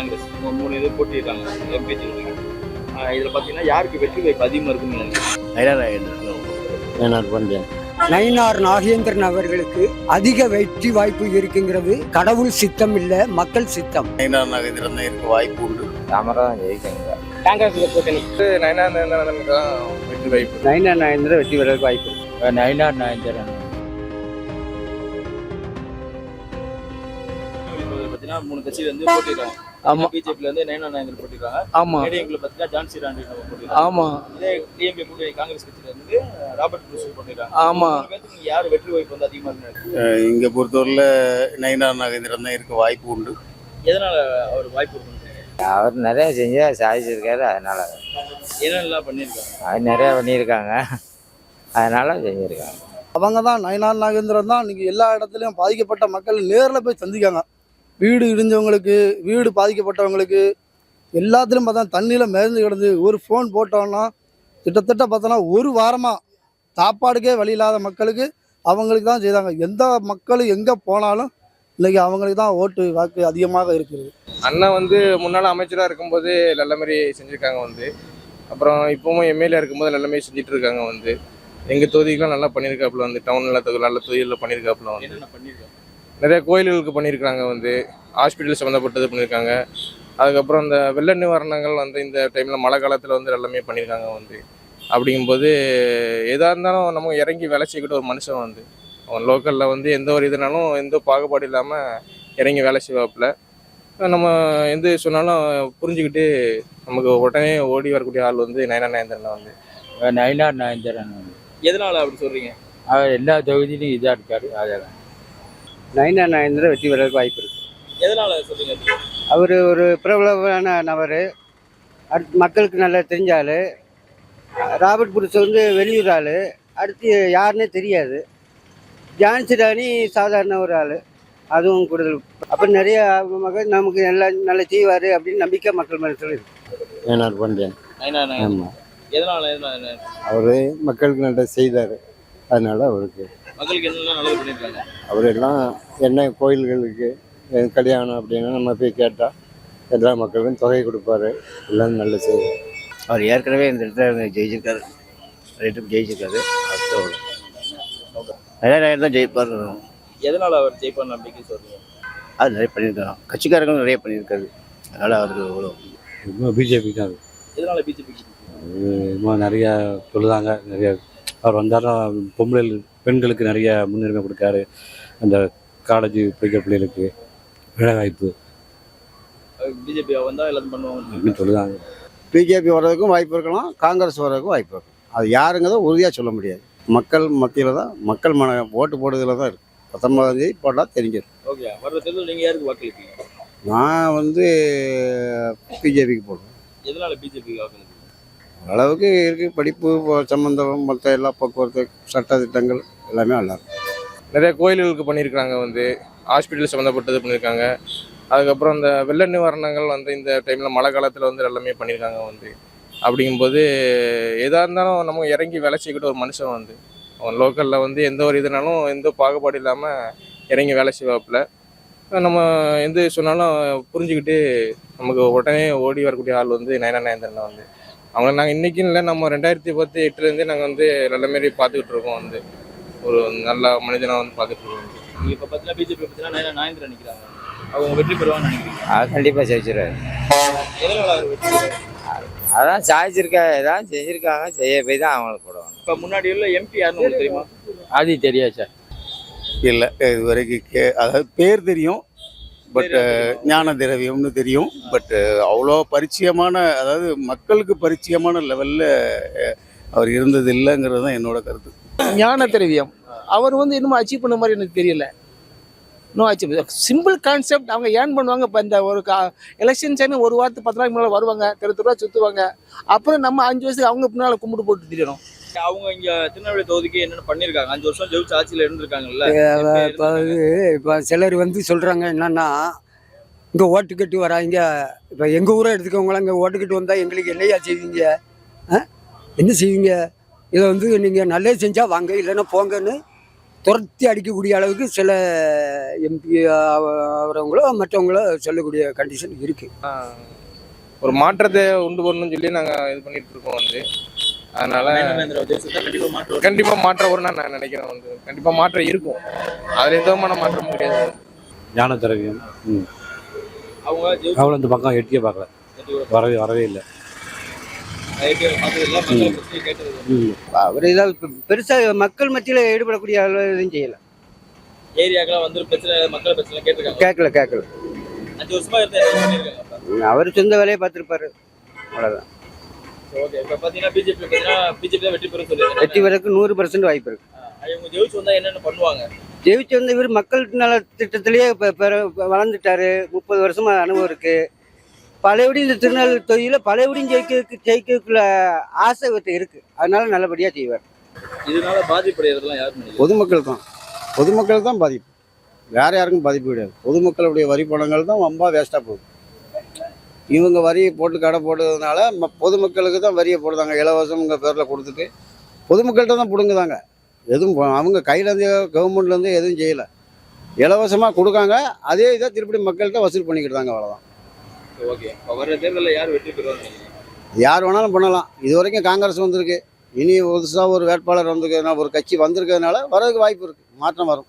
காங்கிரஸ் மூணு இது போட்டிருக்காங்க. எம்பி இதில் பார்த்தீங்கன்னா யாருக்கு வெற்றி வாய்ப்பு அதிகமாக இருக்குன்னு நினைக்கிறேன் நயினார் நாகேந்திரன் அவர்களுக்கு அதிக வெற்றி வாய்ப்பு இருக்குங்கிறது கடவுள் சித்தம் இல்ல மக்கள் சித்தம். நயினார் நாகேந்திரன் தான் இருக்க வாய்ப்பு உண்டு. தாமரம் ஜெயிக்கங்க காங்கிரஸ் கூட்டணி வெற்றி வாய்ப்பு நயினார் நாகேந்திரன் வெற்றி பெறதுக்கு வாய்ப்பு நயினார் நாயந்திரன் பார்த்தீங்கன்னா மூணு கட்சியில இருந்து போட்டிருக்காங்க. ஆமா. பிஜேபில இருந்து நயனா நாயகர் போட்டிருக்காங்க. ஆமா. ஏடிஎம்ல பார்த்தீங்கன்னா ஜான்சி ராண்டி போட்டிருக்காங்க. ஆமா. இதே டிஎம்கே கூட்டணி காங்கிரஸ் கட்சியில இருந்து ராபர்ட் புருஷ் போட்டிருக்காங்க. ஆமா. யார் வெற்றி வாய்ப்பு வந்து அதிகமாக இருக்கு இங்க பொறுத்தவரையில நயினார் நாகேந்திரன் தான் இருக்க வாய்ப்பு உண்டு. எதனால அவர் வாய்ப்பு இருக்குன்னு அவர் நிறைய செஞ்சு சாதிச்சிருக்காரு அதனால. என்னென்னலாம் பண்ணியிருக்காங்க? அது நிறைய பண்ணியிருக்காங்க. அதனால செஞ்சிருக்காங்க. அவங்க தான் நயனார் நாகேந்திரன் தான் இன்னைக்கு எல்லா இடத்துலையும் பாதிக்கப்பட்ட மக்கள் நேரில் போய் சந்திக்காங்க. வீடு இடிஞ்சவங்களுக்கு வீடு பாதிக்கப்பட்டவங்களுக்கு எல்லாத்துலேயும் பார்த்தா தண்ணியில் மிதந்து கிடந்து ஒரு ஃபோன் போட்டோன்னா கிட்டத்தட்ட பார்த்தோன்னா ஒரு வாரமாக சாப்பாடுக்கே வழி இல்லாத மக்களுக்கு அவங்களுக்கு தான் செய்தாங்க. எந்த மக்கள் எங்கே போனாலும் இன்னைக்கு அவங்களுக்கு தான் ஓட்டு வாக்கு அதிகமாக இருக்குது அண்ணன் வந்து முன்னாள் அமைச்சராக இருக்கும்போது நல்ல மாதிரி செஞ்சுருக்காங்க வந்து. அப்புறம் இப்போவும் எம்எல்ஏ இருக்கும்போது நல்ல மாதிரி செஞ்சுட்டு இருக்காங்க வந்து. எங்கள் தொகுதிக்கெலாம் நல்லா பண்ணியிருக்காப்புல வந்து டவுனில் தொகுதி நல்ல தொகுதியில் பண்ணியிருக்காப்புல வந்து. என்னென்ன பண்ணியிருக்காங்க? நிறைய கோயில்களுக்கு பண்ணியிருக்காங்க வந்து. ஹாஸ்பிட்டல் சம்மந்தப்பட்டது பண்ணியிருக்காங்க. அதுக்கப்புறம் இந்த வெள்ள நிவாரணங்கள் வந்து இந்த டைமில் மழை காலத்தில் வந்து எல்லாமே பண்ணியிருக்காங்க வந்து. அப்படிங்கும்போது எதாக இருந்தாலும் நம்ம இறங்கி வேலை செய்யக்கூடிய ஒரு மனுஷன் வந்து. அவன் லோக்கலில் வந்து எந்த ஒரு இதுனாலும் எந்த பாகுபாடு இல்லாமல் இறங்கி வேலை செய்வாப்புல. நம்ம எந்த சொன்னாலும் புரிஞ்சுக்கிட்டு நமக்கு உடனே ஓடி வரக்கூடிய ஆள் வந்து நயனா நயந்திரன் வந்து. நயினார் நாயந்திரன். எதனால அப்படி சொல்றீங்க? அவர் எல்லா தொகுதியிலும் இதாக இருக்காரு அதெல்லாம் நயினார் நாகேந்திரன் வெற்றி பெறதுக்கு வாய்ப்பு இருக்கு. எதனால சொல்றீங்க? அப்படி? அவர் ஒரு பிரபலமான நபர். அடுத்து மக்களுக்கு நல்லா தெரிஞ்ச ஆள் ராபர்ட் புருஷ் வந்து வெளியூர் ஆள். அடுத்து யாருன்னே தெரியாது. ஜான்சி ராணி சாதாரண ஒரு ஆள். அதுவும் கூடுதல். அப்புறம் நிறைய மக்கள் நமக்கு எல்லாம் நல்லா செய்வார் அப்படின்னு நம்பிக்கை மக்கள் மனசில் இருக்கு. நயனா ஆமாம் எதனால எதனால? அவர் மக்களுக்கு நல்லா செய்தார். அதனால அவருக்கு அவர் எல்லாம் என்ன கோயில்களுக்கு கல்யாணம் அப்படின்னா நம்ம போய் கேட்டால் எல்லா மக்களுக்கும் தொகை கொடுப்பாரு. எல்லாம் நல்ல செய்வார் அவர் ஏற்கனவே இந்த இடத்துல ஜெயிச்சிருக்காரு. ரைட்டு ஜெயிச்சிருக்காரு. அடுத்து நிறைய நிறைய தான் ஜெயிப்பார் எதனால அவர் ஜெயிப்பார் நம்பிக்கை சொல்றீங்க அது நிறைய பண்ணியிருக்காங்க கட்சிக்காரங்களும் நிறைய பண்ணியிருக்காரு. அதனால் அவருக்கு இவ்வளோ பிஜேபி தான் எதனால பிஜேபி இது நிறைய சொல்லுதாங்க நிறைய அவர் வந்தாலும் பொம்பளை பெண்களுக்கு நிறைய முன்னுரிமை கொடுக்காரு. அந்த காலேஜ் படிக்கிற பிள்ளைகளுக்கு வேலை வாய்ப்பு பிஜேபி வந்தா எல்லாத்தையும் பண்ணுவாங்க. அப்படின்னு சொல்லுதாங்க பிஜேபி வர்றதுக்கும் வாய்ப்பு இருக்கலாம் காங்கிரஸ் வர்றதுக்கும் வாய்ப்பு இருக்கும் அது யாருங்கிறத உறுதியாக சொல்ல முடியாது. மக்கள் மத்தியில் தான் மக்கள் மன ஓட்டு போடுறதுல தான் இருக்குது பத்தொன்பதாம் தேதி போட்டால் தெரிஞ்சிடும். ஓகே தேர்தல் யாருக்கு வாக்களிப்பீங்க? நான் வந்து பிஜேபிக்கு போடுவேன். எதனால பிஜேபி வாக்களிப்பீங்க? ஓரளவுக்கு இருக்குது படிப்பு சம்மந்தம் மற்ற எல்லா போக்குவரத்து சட்ட திட்டங்கள் எல்லாமே நல்லாயிருக்கும் நிறைய கோயில்களுக்கு பண்ணியிருக்கிறாங்க வந்து. ஹாஸ்பிட்டல் சம்மந்தப்பட்டது பண்ணியிருக்காங்க. அதுக்கப்புறம் இந்த வெள்ள நிவாரணங்கள் வந்து இந்த டைமில் மழை காலத்தில் வந்து எல்லாமே பண்ணியிருக்காங்க வந்து. அப்படிங்கும்போது எதாக இருந்தாலும் நம்ம இறங்கி வேலை செய்யக்கூடிய ஒரு மனுஷன் வந்து. அவன் லோக்கலில் வந்து எந்த ஒரு இதுனாலும் எந்த பாகுபாடு இல்லாமல் இறங்கி வேலை செய்வாப்புல. நம்ம எந்த சொன்னாலும் புரிஞ்சுக்கிட்டு நமக்கு உடனே ஓடி வரக்கூடிய ஆள் வந்து நயனா நயந்திரன் வந்து. அவங்க நாங்கள் இன்றைக்கும் இல்லை நம்ம ரெண்டாயிரத்தி பத்து எட்டுலேருந்தே நாங்கள் வந்து நல்ல மாரி பார்த்துக்கிட்டு இருக்கோம் வந்து. ஒரு நல்ல மனிதனாக வந்து பார்த்துட்டு இருக்கோம் இப்ப பாத்தீங்கன்னா பிஜேபி பாத்தீங்கன்னா நயனா நாயந்திரன் நிக்கிறாங்க அவங்க வெற்றி பெறுவாங்கன்னு நினைக்கிறீங்க. அவர் கண்டிப்பாக ஜெயிச்சிருவாரு? அதான் சாதிச்சிருக்கா ஏதாவது செஞ்சுருக்காங்க செய்ய போய் தான் அவங்களுக்கு போடுவாங்க. இப்ப முன்னாடி உள்ள எம்பி யாருன்னு உங்களுக்கு தெரியுமா? அது தெரியாது? சார் இல்லை இது வரைக்கும் கே அதாவது பேர் தெரியும் பட் ஞான திரவியம்னு தெரியும். பட் அவ்வளோ பரிச்சயமான அதாவது மக்களுக்கு பரிச்சயமான லெவலில் அவர் இருந்தது இல்லைங்கிறது தான் என்னோட கருத்து. ஞான திரவியம். அவர் வந்து இன்னும் அச்சீவ் பண்ண மாதிரி எனக்கு தெரியல. இன்னும் அச்சீவ் சிம்பிள் கான்செப்ட் அவங்க ஏர்ன் பண்ணுவாங்க. இப்போ இந்த ஒரு கா எலெக்ஷன் டைம் ஒரு வாரத்துக்கு பத்து நாளைக்கு முன்னால் வருவாங்க. தெரு தெருவா சுற்றுவாங்க அப்புறம் நம்ம அஞ்சு வருஷத்துக்கு அவங்க பின்னால் கும்பிட்டு போட்டு திரியணும். அவங்க இங்க திருநெல்வேலி தொகுதிக்கு என்னென்ன பண்ணிருக்காங்க? அஞ்சு வருஷம் ஜெயிச்சு ஆட்சியில இருந்திருக்காங்கல்ல. இப்போ இப்போ சிலர் வந்து சொல்கிறாங்க என்னன்னா இங்கே ஓட்டுக்கட்டு வராங்க. இப்போ எங்கள் ஊரை எடுத்துக்கோங்களேன் இங்கே ஓட்டுக்கட்டு வந்தால் எங்களுக்கு என்னையா செய்வீங்க? ஆ? என்ன செய்வீங்க? இதை வந்து நீங்கள் நல்லது செஞ்சால் வாங்க இல்லைன்னா போங்கன்னு துரத்தி அடிக்கக்கூடிய அளவுக்கு சில எம்பி அவரவங்களோ மற்றவங்களோ சொல்லக்கூடிய கண்டிஷன் இருக்குது ஒரு மாற்றத்தை உண்டு பண்ணணும்னு சொல்லி நாங்கள் இது பண்ணிட்டு இருக்கோம் வந்து. அதனால கண்டிப்பா மாற்றம் வரும்னு நான் நினைக்கிறேன் வந்து. கண்டிப்பா மாற்றம் இருக்கும். அதுல எந்த விதமான மாற்றம் கிடையாது. ஞான திரவியம். அவங்க இந்த பக்கம் எட்டியே பார்க்கல. வரவே வரவே இல்லை. அவர் ஏதாவது பெருசாக மக்கள் மத்தியில் ஈடுபடக்கூடிய அளவு எதுவும் செய்யலை. ஏரியாக்கெல்லாம் வந்து பிரச்சனை மக்கள் பிரச்சனை கேட்டிருக்காங்க. கேட்கல கேட்கல? அவர் சொந்த வேலையை பார்த்துருப்பாரு. அவ்வளோதான் ஓகே இப்ப பாத்தீங்கன்னா பிஜேபி பாத்தீங்கன்னா பிஜேபி தான் வெற்றி பெறக்கு நூறு பர்சன்ட் வாய்ப்பு இருக்கு. இவங்க ஜெயிச்சு வந்தா என்னென்ன பண்ணுவாங்க? ஜெயிச்சு வந்து இவர் மக்கள் நல திட்டத்திலேயே வளர்ந்துட்டாரு. முப்பது வருஷமா அனுபவம் இருக்கு. பழையபடி இந்த திருநெல்வேலி தொகுதியில் பழையபடியும் ஜெயிக்க ஜெயிக்கக்குள்ள ஆசை இவர்கிட்ட இருக்கு. அதனால நல்லபடியாக செய்வார். இதனால பாதிப்படைகிறதுலாம் யார் பொதுமக்கள் தான். பொதுமக்கள் தான் பாதிப்பு. வேற யாருக்கும் பாதிப்பு கிடையாது. பொதுமக்களுடைய வரி பணங்கள் தான் ரொம்ப வேஸ்ட்டாக போகுது. இவங்க வரியை போட்டு கடை போட்டதுனால ம- பொதுமக்களுக்கு தான் வரியை போடுதாங்க இலவசம்ங்க பேரில் கொடுத்துட்டு பொதுமக்கள்கிட்ட தான் பிடுங்குதாங்க. எதுவும் அவங்க கையிலேருந்து கவர்மெண்ட்லேருந்து எதுவும் செய்யலை. இலவசமாக கொடுக்காங்க. அதே இதை திருப்பி மக்கள்கிட்ட வசூல் பண்ணிக்கிட்டாங்க அவ்வளோதான் ஓகே. வர்ற தேர்தலில் யார் வெற்றி பெறுவாங்க? நினைக்கிறீங்க யார் வேணாலும் பண்ணலாம். இது வரைக்கும் காங்கிரஸ் வந்திருக்கு. இனி புதுசாக ஒரு வேட்பாளர் வந்திருக்கிறதுனால ஒரு கட்சி வந்திருக்கிறதுனால வரதுக்கு வாய்ப்பு இருக்குது மாற்றம் வரும்.